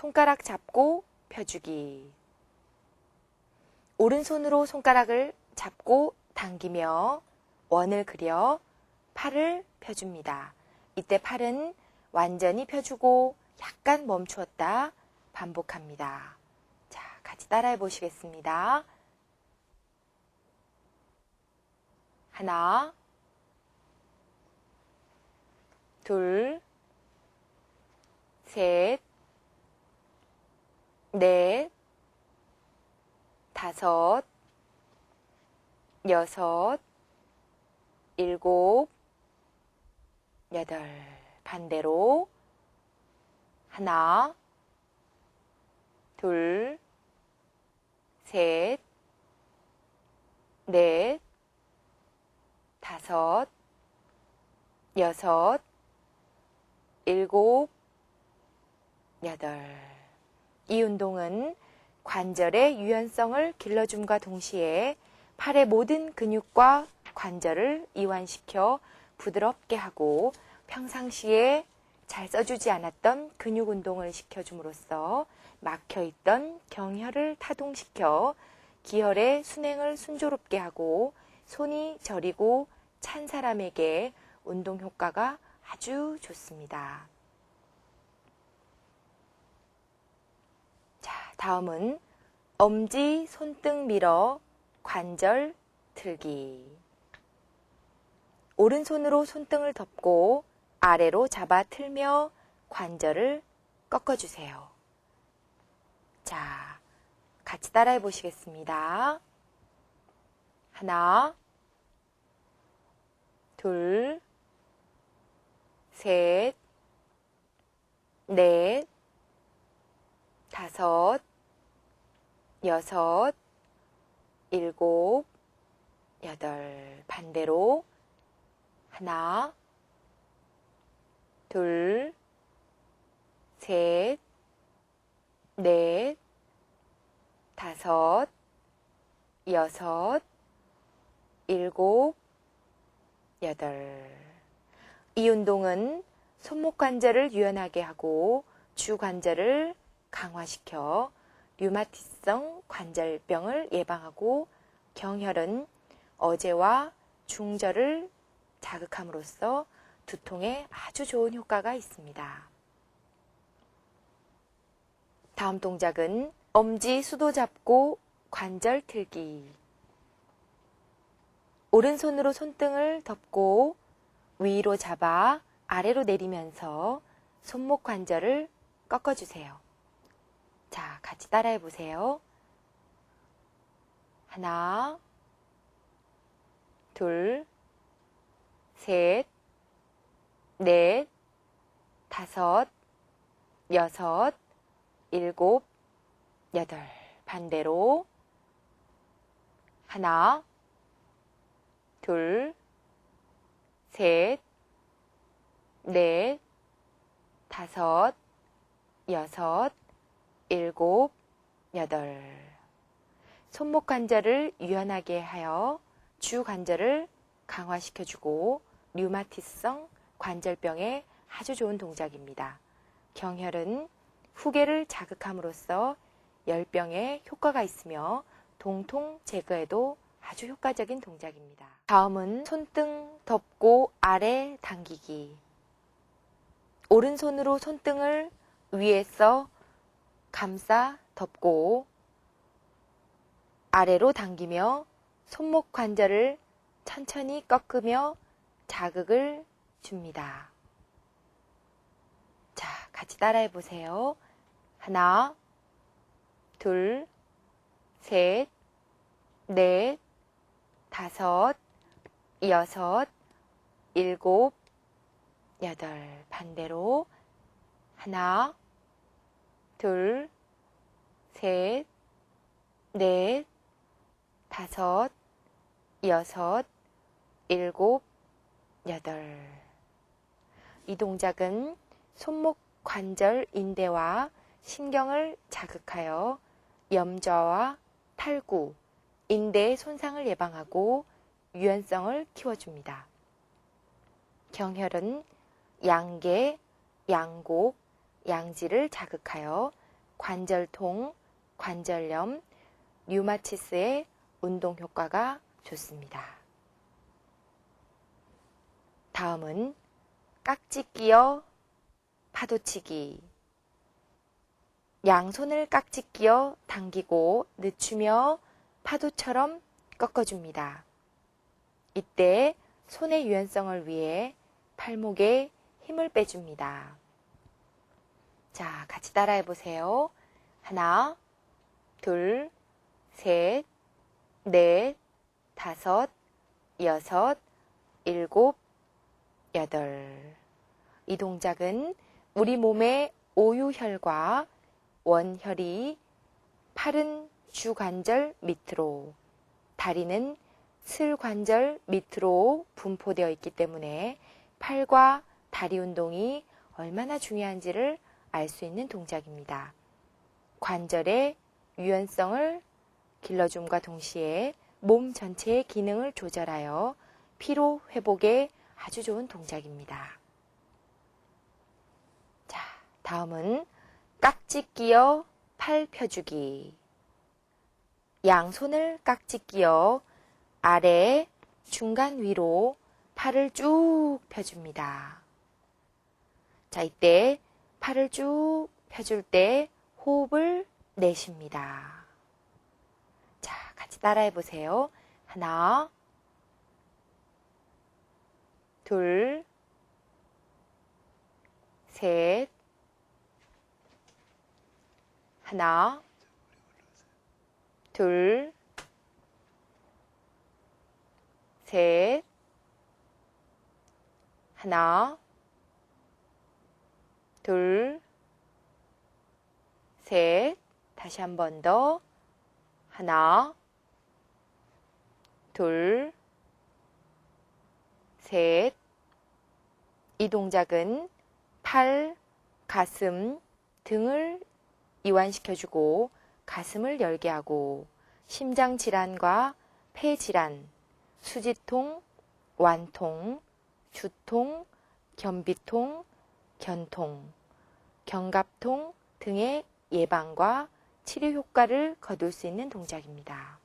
손가락 잡고 펴주기. 오른손으로 손가락을 잡고 당기며 원을 그려 팔을 펴줍니다. 이때 팔은 완전히 펴주고 약간 멈추었다 반복합니다. 자, 같이 따라해 보시겠습니다. 하나, 둘, 셋, 넷, 다섯, 여섯, 일곱, 여덟. 반대로. 하나, 둘, 셋, 넷, 다섯, 여섯, 일곱, 여덟. 이 운동은 관절의 유연성을 길러줌과 동시에 팔의 모든 근육과 관절을 이완시켜 부드럽게 하고 평상시에 잘 써주지 않았던 근육 운동을 시켜줌으로써 막혀있던 경혈을 타동시켜 기혈의 순행을 순조롭게 하고 손이 저리고 찬 사람에게 운동 효과가 아주 좋습니다. 자, 다음은 엄지 손등 밀어 관절 틀기. 오른손으로 손등을 덮고 아래로 잡아 틀며 관절을 꺾어주세요. 자, 같이 따라해 보시겠습니다. 하나, 둘, 셋, 넷, 다섯, 여섯, 일곱, 여덟. 반대로 하나, 둘, 셋, 넷, 다섯, 여섯, 일곱, 여덟. 이 운동은 손목 관절을 유연하게 하고 주 관절을 강화시켜 류마티성 관절병을 예방하고 경혈은 어제와 중절을 자극함으로써 두통에 아주 좋은 효과가 있습니다. 다음 동작은 엄지 수도 잡고 관절 틀기. 오른손으로 손등을 덮고 위로 잡아 아래로 내리면서 손목 관절을 꺾어주세요. 자, 같이 따라해 보세요. 하나, 둘, 셋, 넷, 다섯, 여섯, 일곱, 여덟. 반대로 하나, 둘, 셋, 넷, 다섯, 여섯, 일곱, 여덟. 손목 관절을 유연하게 하여 주 관절을 강화시켜주고 류마티성 관절병에 아주 좋은 동작입니다. 경혈은 후계를 자극함으로써 열병에 효과가 있으며 동통 제거에도 아주 효과적인 동작입니다. 다음은 손등 덮고 아래 당기기. 오른손으로 손등을 위에서 감싸 덮고 아래로 당기며 손목 관절을 천천히 꺾으며 자극을 줍니다. 자, 같이 따라해 보세요. 하나, 둘, 셋, 넷, 다섯, 여섯, 일곱, 여덟. 반대로 하나, 둘, 셋, 넷, 다섯, 여섯, 일곱, 여덟. 이 동작은 손목 관절 인대와 신경을 자극하여 염좌와 탈구, 인대의 손상을 예방하고 유연성을 키워줍니다. 경혈은 양계, 양곡, 양지를 자극하여 관절통, 관절염, 류마티스의 운동 효과가 좋습니다. 다음은 깍지 끼어 파도치기. 양손을 깍지 끼어 당기고 늦추며 파도처럼 꺾어줍니다. 이때 손의 유연성을 위해 팔목에 힘을 빼줍니다. 자, 같이 따라해 보세요. 하나, 둘, 셋, 넷, 다섯, 여섯, 일곱, 여덟. 이 동작은 우리 몸의 오유혈과 원혈이 팔은 주관절 밑으로, 다리는 슬관절 밑으로 분포되어 있기 때문에 팔과 다리 운동이 얼마나 중요한지를 알 수 있는 동작입니다. 관절의 유연성을 길러줌과 동시에 몸 전체의 기능을 조절하여 피로 회복에 아주 좋은 동작입니다. 자, 다음은 깍지 끼어 팔 펴주기. 양손을 깍지 끼어 아래 중간 위로 팔을 쭉 펴줍니다. 자, 이때 팔을 쭉 펴줄 때 호흡을 내쉽니다. 자, 같이 따라해 보세요. 하나, 둘, 셋, 하나, 둘, 셋, 하나, 둘, 셋, 다시 한 번 더, 하나, 둘, 셋. 이 동작은 팔, 가슴, 등을 이완시켜주고 가슴을 열게 하고 심장 질환과 폐 질환, 수지통, 완통, 주통, 변비통, 견통, 견갑통 등의 예방과 치료 효과를 거둘 수 있는 동작입니다.